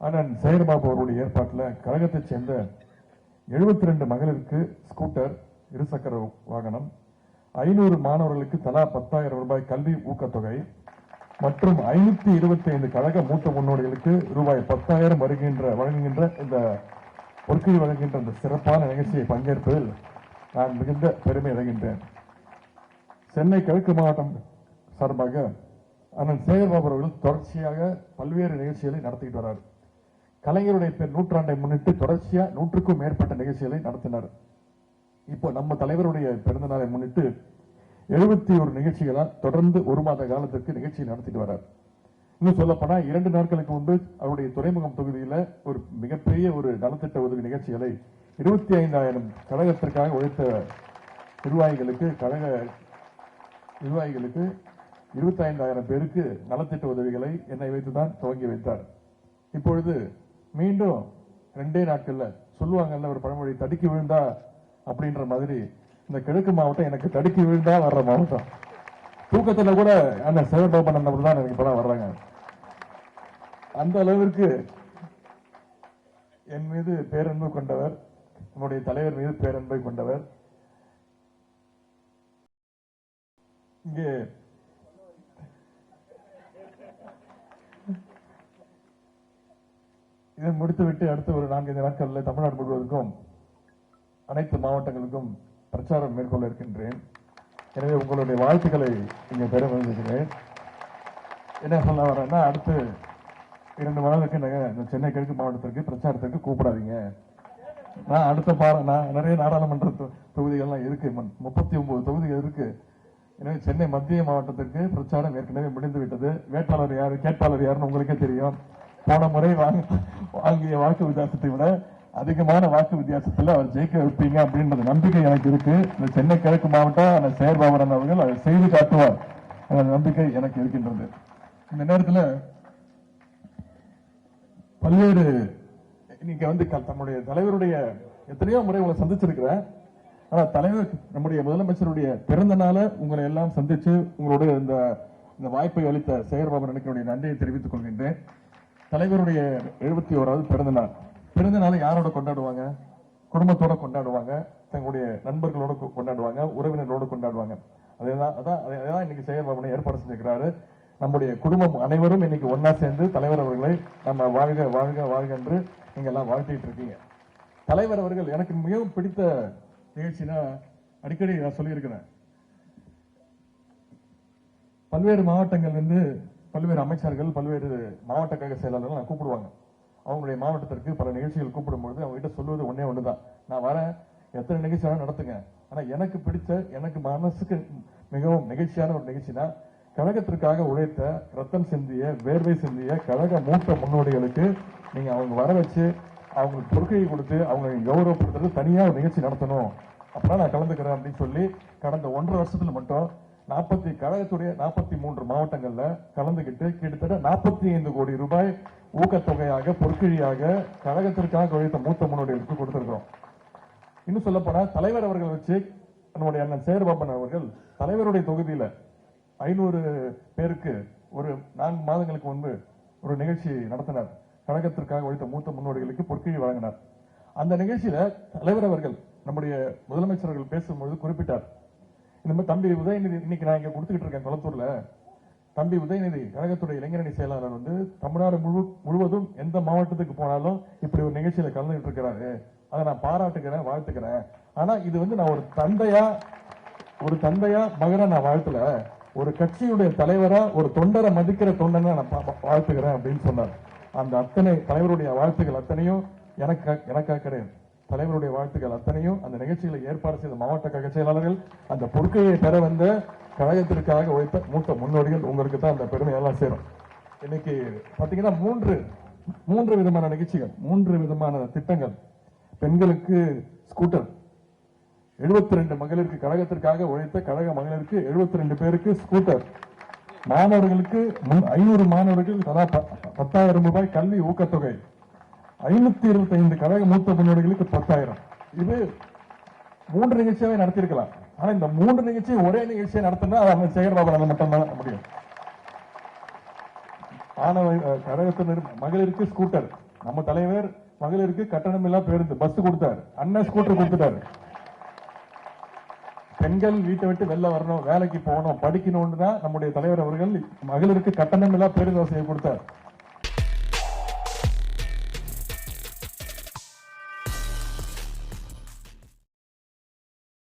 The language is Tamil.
அண்ணன் சேகர்பாபு அவருடைய ஏற்பாட்டில் கழகத்தைச் சேர்ந்த 72 ரெண்டு மகளிருக்கு ஸ்கூட்டர் இருசக்கர வாகனம் ஐநூறு மாணவர்களுக்கு தலா பத்தாயிரம் ரூபாய் கல்வி ஊக்கத்தொகை மற்றும் ஐநூத்தி இருபத்தி ஐந்து கழக மூத்த முன்னோடிகளுக்கு ரூபாய் பத்தாயிரம் வருகின்ற வழங்குகின்ற இந்த பொற்கை வழங்குகின்ற இந்த சிறப்பான நிகழ்ச்சியை பங்கேற்பதில் நான் மிகுந்த பெருமை அடைகின்றேன். சென்னை கிழக்கு மாவட்டம் சார்பாக அண்ணன் சேகர்பாபு அவர்கள் தொடர்ச்சியாக பல்வேறு நிகழ்ச்சிகளை நடத்திட்டு வரார். கலைஞருடைய பெண் நூற்றாண்டை முன்னிட்டு தொடர்ச்சியா நூற்றுக்கும் மேற்பட்ட நிகழ்ச்சிகளை நடத்தினார். இப்போ நம்ம தலைவருடைய பிறந்த நாளை முன்னிட்டு எழுபத்தி ஒரு நிகழ்ச்சிகளால் தொடர்ந்து ஒரு மாத காலத்திற்கு நிகழ்ச்சி நடத்திட்டு வரார் இன்னும் சொல்லப்போனா இரண்டு நாட்களுக்கு முன்பு அவருடைய துறைமுகம் தொகுதியில ஒரு மிகப்பெரிய ஒரு நலத்திட்ட உதவி நிகழ்ச்சிகளை இருபத்தி ஐந்தாயிரம் கழகத்திற்காக உழைத்த நிர்வாகிகளுக்கு கழக நிர்வாகிகளுக்கு இருபத்தி ஐந்தாயிரம் பேருக்கு நலத்திட்ட உதவிகளை என்னை வைத்துதான் துவங்கி வைத்தார். இப்பொழுது மீண்டும் ரெண்டே நாட்கள்ல சொல்லுவாங்கல்ல ஒரு பழமொழி தடுக்கி விழுந்தா அப்படின்ற மாதிரி. இந்த கிழக்கு மாவட்டம் எனக்கு தடுக்கி விழுந்தா வர்ற மாவட்டம். தூக்கத்துல கூட அண்ணன் சிவபாபன் அண்ணன் தான் எனக்கு இப்பதான் வர்றாங்க. அந்த அளவிற்கு என் மீது பேரன்பு கொண்டவர் நம்முடைய தலைவர் மீது பேரன்பை கொண்டவர். இங்கே இதை முடித்துவிட்டு அடுத்த ஒரு நான்கைந்து நாட்களில் தமிழ்நாடு முழுவதற்கும் அனைத்து மாவட்டங்களுக்கும் பிரச்சாரம் மேற்கொள்ள இருக்கின்றேன். எனவே உங்களுடைய வாழ்த்துக்களை இங்கே பெற விரும்புகிறேன். என்ன சொல்ல வரேன்னா அடுத்து இரண்டு மாதத்துக்கு நாங்க இந்த சென்னை கிழக்கு மாவட்டத்திற்கு பிரச்சாரத்திற்கு கூப்பிடாதீங்க. நான் அடுத்த பாரம் நான் நிறைய நாடாளுமன்ற தொ- தொகுதிகள்லாம் இருக்கு. முப்பத்தி ஒன்பது தொகுதிகள் இருக்கு. எனவே சென்னை மத்திய மாவட்டத்திற்கு பிரச்சாரம் ஏற்கனவே முடிந்து விட்டது வேட்பாளர் யாரு கேட்பாளர் யாருன்னு உங்களுக்கே தெரியும். போன முறை வாங்கிய வாக்கு வித்தியாசத்தை விட அதிகமான வாக்கு வித்தியாசத்தில் அவர் ஜெயிக்க வைப்பீங்க அப்படின்ற நம்பிக்கை எனக்கு இருக்கு. இந்த சென்னை கிழக்கு மாவட்டம் அந்த செயற்பாவரன் அவர்கள் அதை செய்து காட்டுவார் நம்பிக்கை எனக்கு இருக்கின்றது. இந்த நேரத்தில் பல்வேறு நீங்க வந்து தம்முடைய தலைவருடைய எத்தனையோ முறை உங்களை சந்திச்சிருக்கிறேன். ஆனா தலைவர் நம்முடைய முதலமைச்சருடைய பிறந்த நாள உங்களை எல்லாம் சந்திச்சு உங்களுடைய இந்த இந்த வாய்ப்பை அளித்த செயற்பாபரனுக்கு என்னுடைய நன்றியை தெரிவித்துக் கொள்கின்றேன். தலைவருடைய எழுபத்தி ஓராவது பிறந்த நாள். பிறந்த நாளை யாரோட கொண்டாடுவாங்க? குடும்பத்தோட கொண்டாடுவாங்க. தங்களுடைய நண்பர்களோட கொண்டாடுவாங்க. உறவினர்களோட கொண்டாடுவாங்க. அதேதான் அதான் அதான் இன்னைக்கு சேகர்பாபு ஏற்பாடு செஞ்சிருக்கிறாரு. நம்முடைய குடும்பம் அனைவரும் இன்னைக்கு ஒன்னா சேர்ந்து தலைவர் அவர்களை நம்ம வாழ்க வாழ்க வாழ்க என்று நீங்க எல்லாம் வாழ்த்திட்டு இருக்கீங்க. தலைவர் அவர்கள் எனக்கு மிகவும் பிடித்த நிகழ்ச்சினா அடிக்கடி நான் சொல்லியிருக்கிறேன். பல்வேறு மாவட்டங்கள் வந்து பல்வேறு அமைச்சர்கள் பல்வேறு மாவட்ட கழக செயலாளர்கள் நான் கூப்பிடுவாங்க. அவங்களுடைய மாவட்டத்திற்கு பல நிகழ்ச்சிகள் கூப்பிடும்பொழுது அவங்க கிட்ட உன்னே ஒன்று தான் நான் வரேன். எத்தனை நிகழ்ச்சி வேணாலும் நடத்துங்க. ஆனால் எனக்கு பிடித்த எனக்கு மனசுக்கு மிகவும் நிகழ்ச்சியான ஒரு நிகழ்ச்சினா கழகத்திற்காக உழைத்த ரத்தம் சிந்திய வேர்வை சிந்திய கழக மூத்த முன்னோடிகளுக்கு நீங்கள் அவங்க வர வச்சு அவங்களுக்கு பொறுக்கையை கொடுத்து அவங்க கௌரவப்படுத்துறது தனியாக ஒரு நிகழ்ச்சி நடத்தணும். அப்பதான் நான் கலந்துக்கிறேன் அப்படின்னு சொல்லி கடந்த ஒன்றரை வருஷத்துல மட்டும் நாற்பத்தி கழகத்துடைய நாற்பத்தி மூன்று மாவட்டங்கள்ல கலந்துகிட்டு கிட்டத்தட்ட நாற்பத்தி ஐந்து கோடி ரூபாய் ஊக்கத்தொகையாக பொற்கிழியாக கழகத்திற்காக உழைத்த மூத்த முன்னோடிகளுக்கு கொடுத்திருக்கிறோம். இன்னும் சொல்ல போனா தலைவர் அவர்கள் வச்சு நம்முடைய அண்ணன் சேரபாபன் அவர்கள் தலைவருடைய தொகுதியில ஐநூறு பேருக்கு ஒரு நான்கு மாதங்களுக்கு முன்பு ஒரு நிகழ்ச்சி நடத்தினார். கழகத்திற்காக உழைத்த மூத்த முன்னோடிகளுக்கு பொற்கிழி வழங்கினார். அந்த நிகழ்ச்சியில தலைவர் அவர்கள் நம்முடைய முதலமைச்சர் அவர்கள் பேசும்பொழுது குறிப்பிட்டார். இந்த மாதிரி தம்பி உதயநிதி இன்னைக்கு நான் இங்க கொடுத்துக்கிட்டு இருக்கேன் குளத்தூர்ல தம்பி உதயநிதி கழகத்துடைய இளைஞரணி செயலாளர் வந்து தமிழ்நாடு முழு முழுவதும் எந்த மாவட்டத்துக்கு போனாலும் இப்படி ஒரு நிகழ்ச்சியில கலந்துகிட்டு இருக்கிறாரு. அதை நான் பாராட்டுக்கிறேன் வாழ்த்துக்கிறேன். ஆனா இது வந்து நான் ஒரு தந்தையா ஒரு தந்தையா மகனை நான் வாழ்த்துல. ஒரு கட்சியுடைய தலைவரா ஒரு தொண்டரை மதிக்கிற தொண்டனை நான் பா- வாழ்த்துக்கிறேன் அப்படின்னு சொன்னார். அந்த அத்தனை தலைவருடைய வாழ்த்துக்கள் அத்தனையும் எனக்கு எனக்காக கிடையாது. தலைவருடைய வாழ்த்துக்கள் அத்தனையும் அந்த நிகழ்ச்சிகளை ஏற்பாடு செய்த மாவட்ட கழக செயலாளர்கள் அந்த பொறுக்கையை பெற வந்த கழகத்திற்காக உழைத்த மூத்த முன்னோடிகள் உங்களுக்கு தான் அந்த பெருமை எல்லாம் சேரும். இன்னைக்கு பார்த்தீங்கன்னா மூன்று மூன்று விதமான நிகழ்ச்சிகள் மூன்று விதமான திட்டங்கள். பெண்களுக்கு ஸ்கூட்டர் 72 ரெண்டு மகளிருக்கு கழகத்திற்காக உழைத்த கழக மகளிருக்கு 72 ரெண்டு பேருக்கு ஸ்கூட்டர். மாணவர்களுக்கு ஐநூறு மாணவர்கள் தலா பத்தாயிரம் ரூபாய் கல்வி ஊக்கத்தொகை. ஐநூத்தி இருபத்தி ஐந்து கழக மூத்த முன்னோடிகளுக்கு பத்தாயிரம். இது மூன்று நிகழ்ச்சியாவே நடத்திருக்கலாம் ஆனா இந்த மூன்று நிகழ்ச்சியும் ஒரே நிகழ்ச்சியை நடத்தினா அது அந்த சேகர்பாபு மட்டும்தான் முடியும். ஆணவ கழகத்தினர் மகளிருக்கு ஸ்கூட்டர் நம்ம தலைவர் மகளிருக்கு கட்டணமில்லா பேருந்து பஸ் கொடுத்தாரு. அண்ணன் ஸ்கூட்டர் கொடுத்துட்டாரு. பெண்கள் வீட்டை விட்டு வெளில வரணும் வேலைக்கு போகணும் படிக்கணும்னு தான் நம்முடைய தலைவர் அவர்கள் மகளிருக்கு கட்டணமில்லா பேருந்து வசதியை கொடுத்தார்.